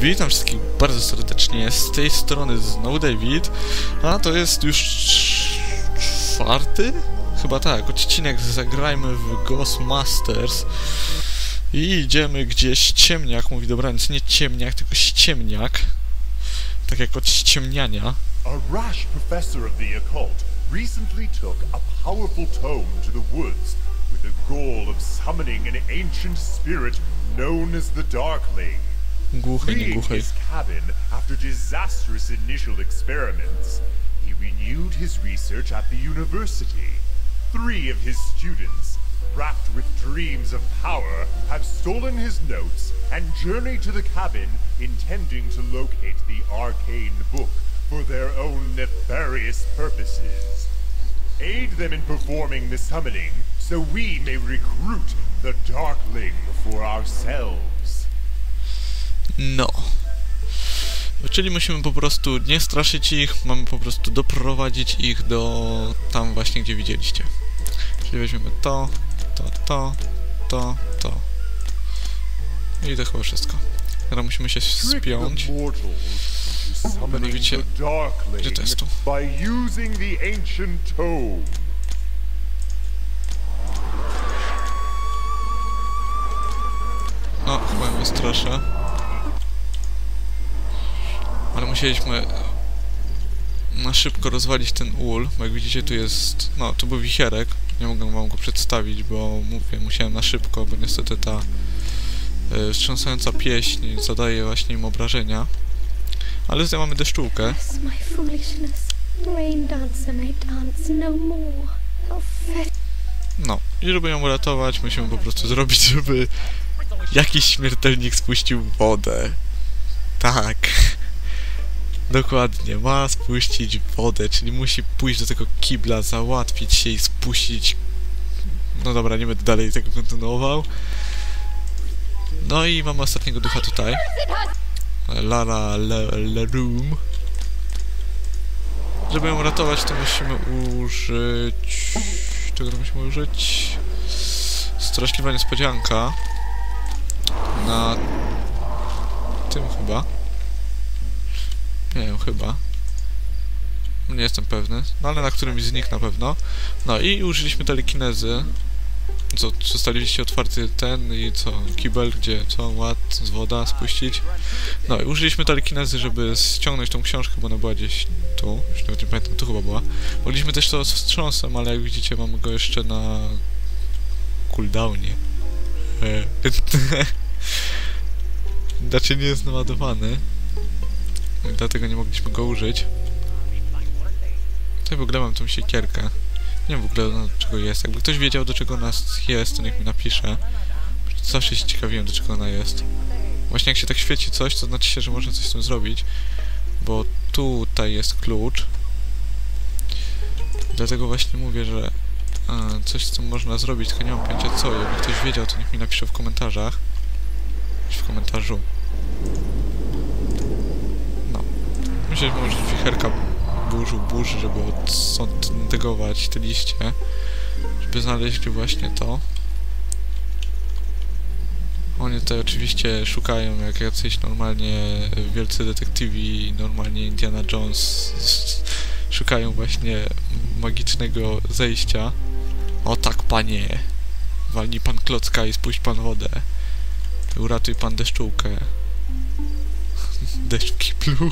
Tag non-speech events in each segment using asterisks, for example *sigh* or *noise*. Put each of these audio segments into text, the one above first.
witam wszystkich bardzo serdecznie. Z tej strony znowu David, a to jest już czwarty? Chyba tak, odcinek Zagrajmy w Ghostmasters. I idziemy gdzieś ciemniak, mówi dobraniec, nie ciemniak, tylko ściemniak. Tak jak od ściemniania. A rash professor of the occult recently took a powerful tome to the woods with the goal of summoning an ancient spirit known as the Darkling. Głuchej, nie głuchej. his cabin after disastrous initial experiments, he renewed his research at the university. Three of his students, wrapped with dreams of power, have stolen his notes and journeyed to the cabin intending to locate the arcane book for their own nefarious purposes. Aid them in performing the summoning so we may recruit the Darkling for ourselves. No. Czyli musimy po prostu nie straszyć ich, mamy po prostu doprowadzić ich do tam właśnie, gdzie widzieliście. Czyli weźmiemy to, to, to, to, to. I to chyba wszystko. Teraz musimy się spiąć. Mianowicie, gdzie to jest tu? tome. No, chyba mnie straszę. Ale musieliśmy na szybko rozwalić ten ul, bo jak widzicie tu jest, no tu był wicherek, nie mogę wam go przedstawić, bo mówię, musiałem na szybko, bo niestety ta y, wstrząsająca pieśń zadaje właśnie im obrażenia. Ale tutaj mamy deszczułkę. No No, i żeby ją uratować, musimy po prostu zrobić, żeby jakiś śmiertelnik spuścił wodę. Tak. Dokładnie, ma spuścić wodę, czyli musi pójść do tego kibla, załatwić się i spuścić... No dobra, nie będę dalej tego kontynuował. No i mamy ostatniego ducha tutaj. Lara Le, Le Room. Żeby ją ratować, to musimy użyć... Czego to musimy użyć? Straszliwa niespodzianka. Na... tym chyba. Nie wiem, chyba. Nie jestem pewny. No ale na którymś z nich na pewno. No i użyliśmy telekinezy. Co, zostawiliście otwarty ten i co? Kibel, gdzie co? Ład z woda spuścić. No i użyliśmy telekinezy, żeby ściągnąć tą książkę, bo ona była gdzieś tu. Już nawet nie pamiętam, tu chyba była. Mogliśmy też to z wstrząsem, ale jak widzicie mamy go jeszcze na cooldownie. E. *laughs* Znaczy nie jest naładowany. Dlatego nie mogliśmy go użyć. Tutaj w ogóle mam tą siekierkę. Nie wiem w ogóle do czego jest. Jakby ktoś wiedział do czego ona jest, to niech mi napisze. Zawsze się ciekawiłem do czego ona jest. Właśnie jak się tak świeci coś, to znaczy się, że można coś z tym zrobić. Bo tutaj jest klucz. Dlatego właśnie mówię, że a, coś z tym można zrobić, tylko nie mam pojęcia co. Jakby ktoś wiedział, to niech mi napisze w komentarzach. W komentarzu. Myślę, że może wicherka burzu burzy, żeby odsądegować te liście. Żeby znaleźli właśnie to. Oni tutaj oczywiście szukają jak jacyś normalnie wielcy detektywi, normalnie Indiana Jones szukają właśnie magicznego zejścia. O tak, panie! Walnij pan klocka i spuść pan wodę. Uratuj pan deszczułkę. *laughs* Deszcz w kiblu.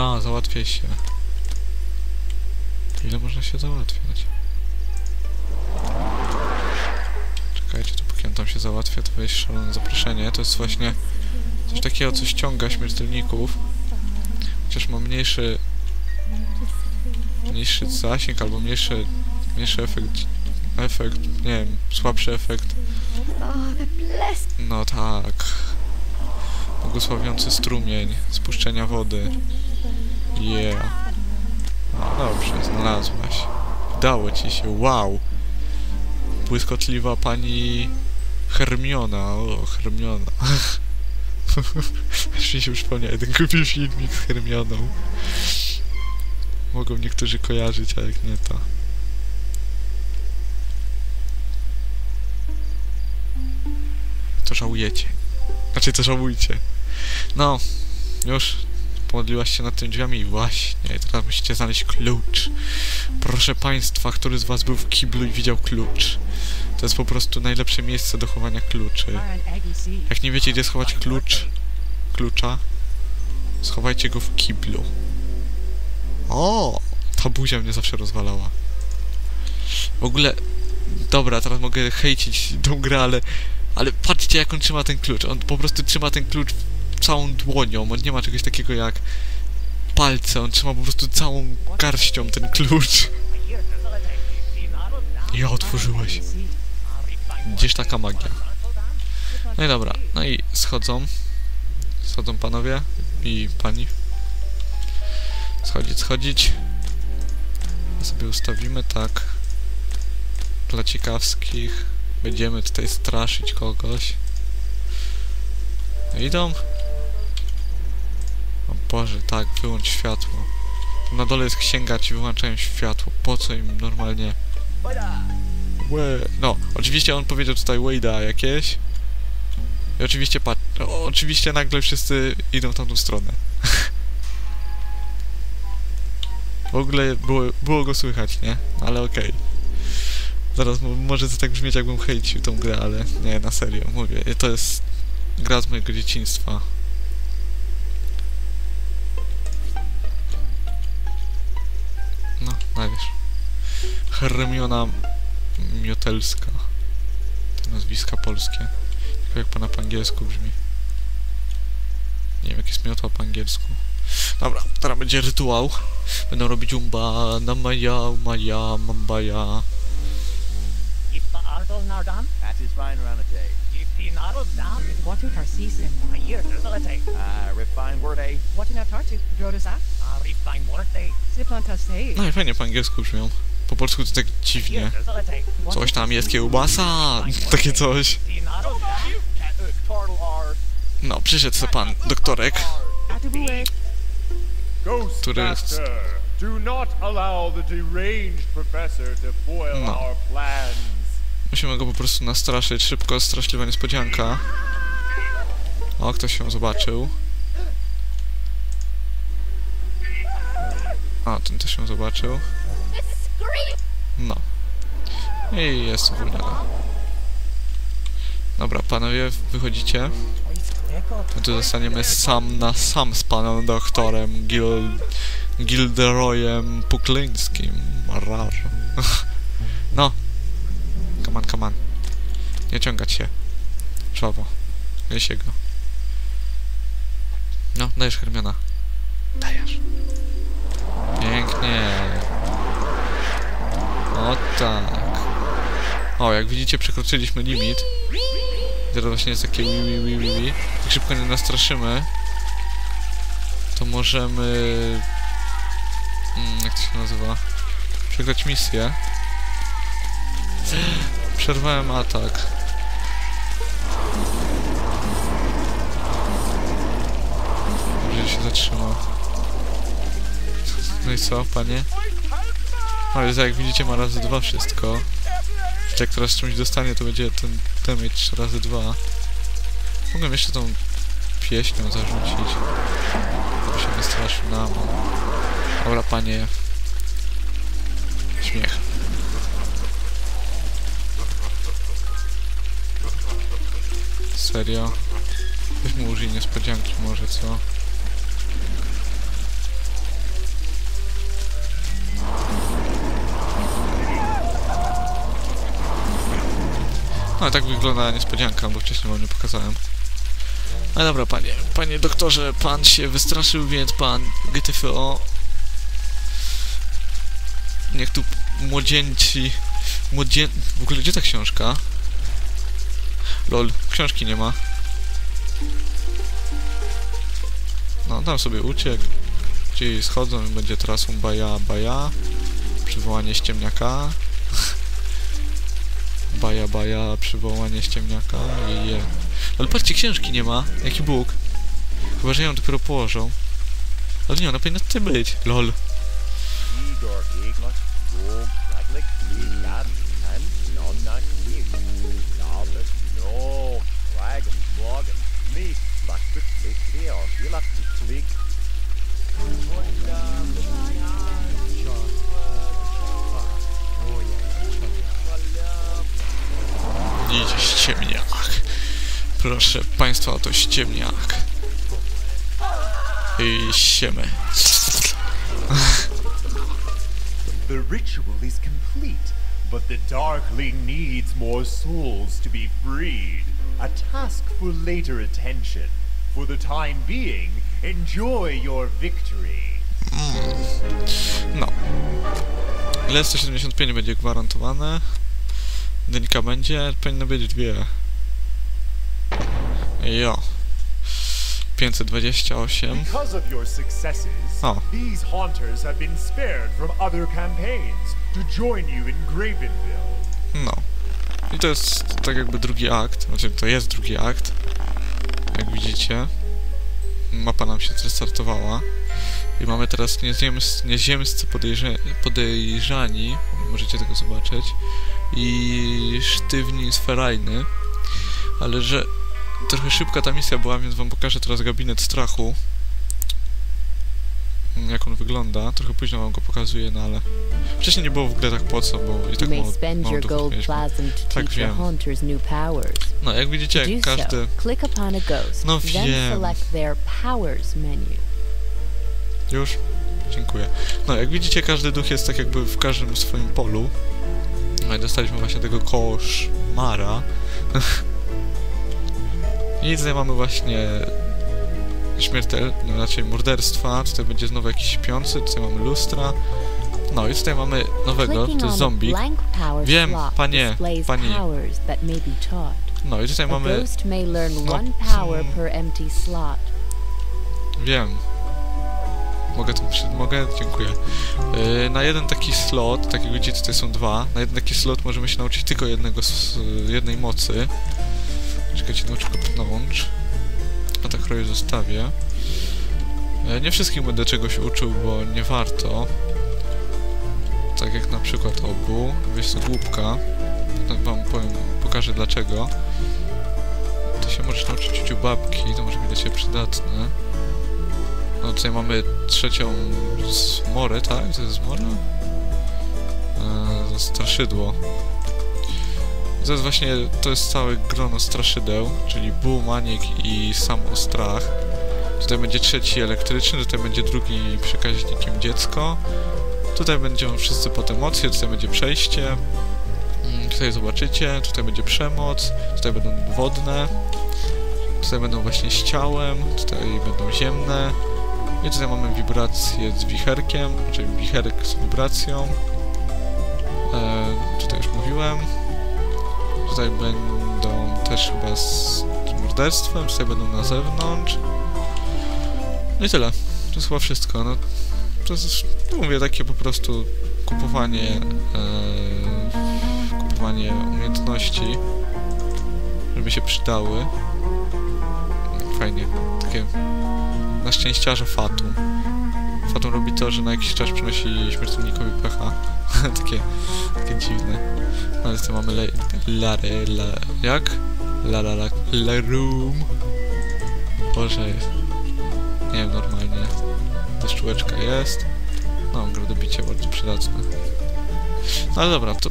No, załatwię się. Ile można się załatwiać? Czekajcie, to póki on tam się załatwia, to wejść szalone zaproszenie. To jest właśnie coś takiego, co ściąga śmiertelników. Chociaż ma mniejszy mniejszy zasięg albo mniejszy, mniejszy efekt, efekt, nie wiem, słabszy efekt. No tak. Błogosławiący strumień spuszczenia wody. Yeah. No dobrze, znalazłaś. Udało ci się, wow. Błyskotliwa pani Hermiona, o, Hermiona. *laughs* Aż mi się przypomniał jeden głupi filmik z Hermioną. Mogą niektórzy kojarzyć, a jak nie to. to żałujecie. Znaczy, to żałujcie. No, już pomodliłaś się nad tymi drzwiami właśnie, teraz musicie znaleźć klucz. Proszę państwa, który z was był w kiblu i widział klucz? To jest po prostu najlepsze miejsce do chowania kluczy. Jak nie wiecie, gdzie schować klucz, klucza, schowajcie go w kiblu. O, ta buzia mnie zawsze rozwalała. W ogóle, dobra, teraz mogę hejcić tą grę, ale, ale patrzcie jak on trzyma ten klucz. On po prostu trzyma ten klucz całą dłonią. On nie ma czegoś takiego jak palce. On trzyma po prostu całą garścią ten klucz. Ja otworzyłeś. Gdzieś taka magia. No i dobra, no i schodzą. Schodzą panowie i pani. Schodzić, schodzić. sobie ustawimy tak. Dla ciekawskich. Będziemy tutaj straszyć kogoś. No idą. Boże, tak, wyłącz światło. Na dole jest księga, ci wyłączają światło. Po co im normalnie? Łe. No, oczywiście on powiedział tutaj Wade'a jakieś. I oczywiście pat... O, oczywiście nagle wszyscy idą w tamtą stronę. w ogóle było, było go słychać, nie? Ale okej. Zaraz mo- może to tak brzmieć jakbym hejcił tą grę, ale nie, na serio, mówię. To jest gra z mojego dzieciństwa. Hermiona Miotelska. Te nazwiska polskie. Tylko jak pana po angielsku brzmi. Nie wiem, jak jest miotła po angielsku. Dobra, teraz będzie rytuał. Będą robić umba, namaya, umaya, mambaya. If the Ardol Nardam, That is fine around a day. if the Nardol Dam, What u tarsisin? a year there's Uh, refine word A. What in a tartu? Drodosa? a refine morte, Siplanta say. No i fajnie po angielsku brzmią. Po polsku to tak dziwnie. Coś tam jest kiełbasa! Takie coś. No, przyszedł se pan doktorek. To foil No. Musimy go po prostu nastraszyć. Szybko, straszliwa niespodzianka. O, ktoś się zobaczył. A, ten też się zobaczył. No. I jest uwolniona. Dobra, panowie, wychodzicie. Tu zostaniemy sam na sam z panem doktorem Gil... Gilderoyem Puklińskim. Rar. *laughs* no. Come on, come on. Nie ciągać się. Żwawo. Wiesie go. No, dajesz Hermiona. Dajesz. Pięknie. O tak. O, jak widzicie przekroczyliśmy limit. Teraz właśnie jest takie wi wi wi wi wi. Jak szybko nie nastraszymy, to możemy... Mm, jak to się nazywa? Przegrać misję. Przerwałem atak. Dobrze, się zatrzymał. No i co, panie? No ale jak widzicie ma razy dwa wszystko. Jak teraz czymś dostanie, to będzie ten damage razy dwa. Mogłem jeszcze tą pieśnią zarzucić. Żeby się wystraszył nam. Dobra, panie. Śmiech. Serio? Weź mu użyj niespodzianki może, co? No, tak wygląda niespodzianka, bo wcześniej wam nie pokazałem. No dobra, panie, panie doktorze, pan się wystraszył, więc pan GTFO... Niech tu młodzieńci... Młodzie... W ogóle gdzie ta książka? Lol, książki nie ma. No, tam sobie uciekł. Ci schodzą i będzie teraz baja, baja. Przywołanie ściemniaka. Baja, baja, przywołanie ściemniaka. Je. Ale patrzcie, książki nie ma. Jaki Bóg. Chyba, że ją dopiero położą. Ale nie, ona powinna tutaj być. LOL. League. Proszę państwa, oto ściemniak. I siemy. The ritual is complete, but the Darkling needs more souls to be freed. A task for later attention. For the time being, enjoy your victory. No. Ile 175 będzie gwarantowane? Dynka będzie? Powinno być dwie. Jo. 528. Because of your successes, Oh. these haunters have been spared from other campaigns to join you in Gravenville. No. I to jest tak jakby drugi akt. Znaczy, to jest drugi akt. Jak widzicie. Mapa nam się zrestartowała. I mamy teraz nieziemscy, nieziemscy podejrze, podejrzani. Możecie tego zobaczyć. I sztywni sferajny. Ale że trochę szybka ta misja była, więc wam pokażę teraz gabinet strachu. Jak on wygląda. Trochę późno wam go pokazuję, no ale... Wcześniej nie było w ogóle tak po co, bo i tak mało, mieliśmy. Tak wiem. No, jak widzicie, każdy... No wiem. Już? Dziękuję. No, jak widzicie, każdy duch jest tak jakby w każdym swoim polu. No i dostaliśmy właśnie tego koszmara. *laughs* I tutaj mamy właśnie śmiertel, no raczej morderstwa. Tutaj będzie znowu jakiś śpiący, tutaj mamy lustra. No i tutaj mamy nowego, to jest zombie. Wiem, panie, pani. No i tutaj mamy... no, hmm. Wiem. Mogę przy... Mogę? Dziękuję. Yy, na jeden taki slot, tak jak widzicie tutaj są dwa, na jeden taki slot możemy się nauczyć tylko jednego, s- jednej mocy. Czekajcie, nauczę go pnącz. A tak roję zostawię. Yy, nie wszystkich będę czegoś uczył, bo nie warto. Tak jak na przykład obu. Wiesz, głupka. Potem wam powiem, pokażę dlaczego. To się możesz nauczyć u babki, to może być dla ciebie przydatne. No tutaj mamy trzecią zmorę, tak? To jest zmora? Eee, straszydło. To jest właśnie, to jest całe grono straszydeł, czyli ból, manik i sam strach. Tutaj będzie trzeci elektryczny, tutaj będzie drugi przekaźnikiem dziecko. Tutaj będą wszyscy pod emocje, tutaj będzie przejście. Mm, Tutaj zobaczycie, tutaj będzie przemoc, tutaj będą wodne. Tutaj będą właśnie z ciałem, tutaj będą ziemne. I tutaj mamy wibrację z wicherkiem, czyli wicherek z wibracją. E, tutaj już mówiłem. Tutaj będą też chyba z morderstwem, tutaj będą na zewnątrz. No i tyle. To jest chyba wszystko. No, to jest, no mówię, takie po prostu kupowanie, e, kupowanie umiejętności, żeby się przydały. Fajnie, takie na szczęściarza Fatum. Fatum robi to, że na jakiś czas przynosi śmiertelnikowi pecha. *laughs* takie, takie dziwne. No ale tutaj mamy le, lare, la, jak? La la la, la room. Boże, nie wiem, normalnie. Deszczułeczka jest. No, gradobicie bardzo przydatne. No ale dobra, to,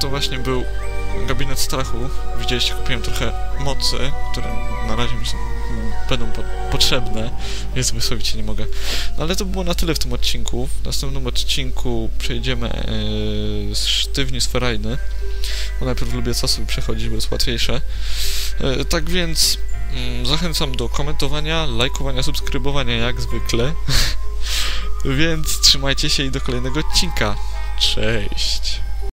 to właśnie był gabinet strachu. Widzieliście, kupiłem trochę mocy, które na razie mi są, będą po, potrzebne, więc wysłowić nie mogę. No ale to było na tyle w tym odcinku. W następnym odcinku przejdziemy yy, sztywni sferajny. Bo najpierw lubię sobie przechodzić, bo jest łatwiejsze. Yy, tak więc mm, zachęcam do komentowania, lajkowania, subskrybowania jak zwykle. *laughs* więc trzymajcie się i do kolejnego odcinka. Cześć!